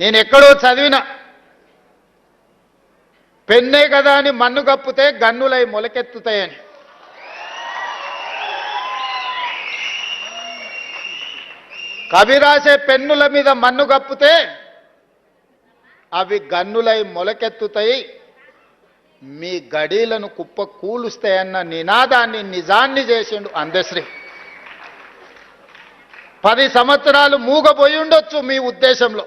నేను ఎక్కడో చదివిన. పెన్నే కదా అని మన్ను కప్పితే గన్నులై మొలకెత్తుతాయని. కవి రాసే పెన్నుల మీద మన్ను కప్పితే అవి గన్నులై మొలకెత్తుతాయి. మీ గడీలను కుప్ప కూలుస్తాయన్న నినాదాన్ని నిజాన్ని చేసిండు అందశ్రీ పది సంవత్సరాలు మూగపోయి ఉండొచ్చు మీ ఉద్దేశంలో.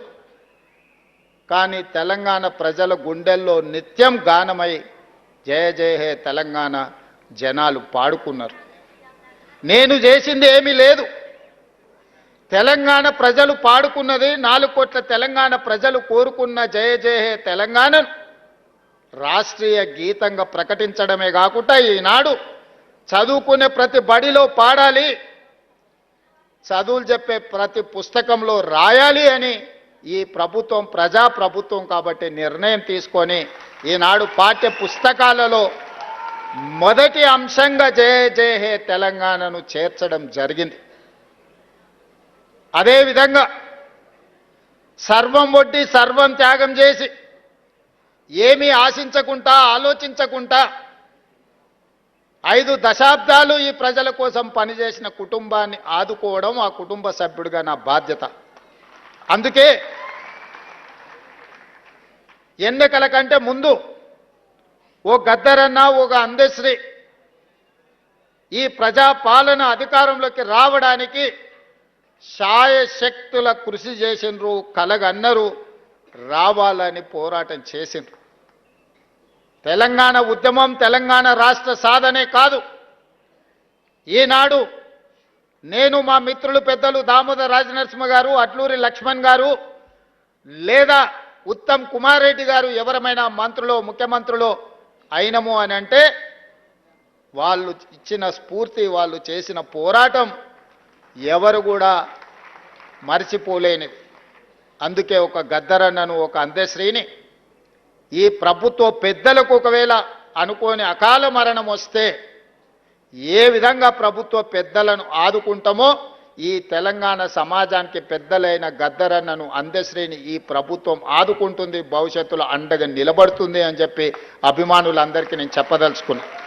కానీ తెలంగాణ ప్రజల గుండెల్లో నిత్యం గానమై జయ జయ హే తెలంగాణ జనాలు పాడుకున్నారు. నేను చేసింది ఏమీ లేదు. తెలంగాణ ప్రజలు పాడుకున్నది నాలుగు కోట్ల తెలంగాణ ప్రజలు కోరుకున్న జయ జయ హే తెలంగాణను రాష్ట్రీయ గీతంగా ప్రకటించడమే కాకుండా ఈనాడు చదువుకునే ప్రతి బడిలో పాడాలి చదువులు చెప్పే ప్రతి పుస్తకంలో రాయాలి అని ఈ ప్రభుత్వం ప్రజా ప్రభుత్వం కాబట్టి నిర్ణయం తీసుకొని ఈనాడు పాఠ్య పుస్తకాలలో మొదటి అంశంగా జయ జయ హే తెలంగాణను చేర్చడం జరిగింది. అదేవిధంగా సర్వం ఒడ్డి సర్వం త్యాగం చేసి ఏమీ ఆశించకుండా ఆలోచించకుండా ఐదు దశాబ్దాలు ఈ ప్రజల కోసం పనిచేసిన కుటుంబాన్ని ఆదుకోవడం ఆ కుటుంబ సభ్యుడిగా నా బాధ్యత. అందుకే ఎన్నికల కంటే ముందు ఓ గద్దరన్న ఒక అందశ్రీ ఈ ప్రజాపాలన అధికారంలోకి రావడానికి శాయశక్తుల కృషి చేసిండ్రు కలగన్నరు రావాలని పోరాటం చేసిండ్రు. తెలంగాణ ఉద్యమం తెలంగాణ రాష్ట్ర సాధనే కాదు. ఈనాడు నేను మా మిత్రులు పెద్దలు దామోదర రాజనరసింహ గారు అట్లూరి లక్ష్మణ్ గారు లేదా ఉత్తమ్ కుమార్ రెడ్డి గారు ఎవరమైనా మంత్రులు ముఖ్యమంత్రులు అయినము అని అంటే వాళ్ళు ఇచ్చిన స్ఫూర్తి వాళ్ళు చేసిన పోరాటం ఎవరు కూడా మర్చిపోలేనిది. అందుకే ఒక గద్దరన్నను ఒక అందశ్రీని ఈ ప్రభుత్వ పెద్దలకు ఒకవేళ అనుకోని అకాల మరణం వస్తే ఏ విధంగా ప్రభుత్వ పెద్దలను ఆదుకుంటామో ఈ తెలంగాణ సమాజానికి పెద్దలైన గద్దరన్నను అందశ్రీని ఈ ప్రభుత్వం ఆదుకుంటుంది భవిష్యత్తులో అండగా నిలబడుతుంది అని చెప్పి అభిమానులందరికీ నేను చెప్పదలుచుకున్నాను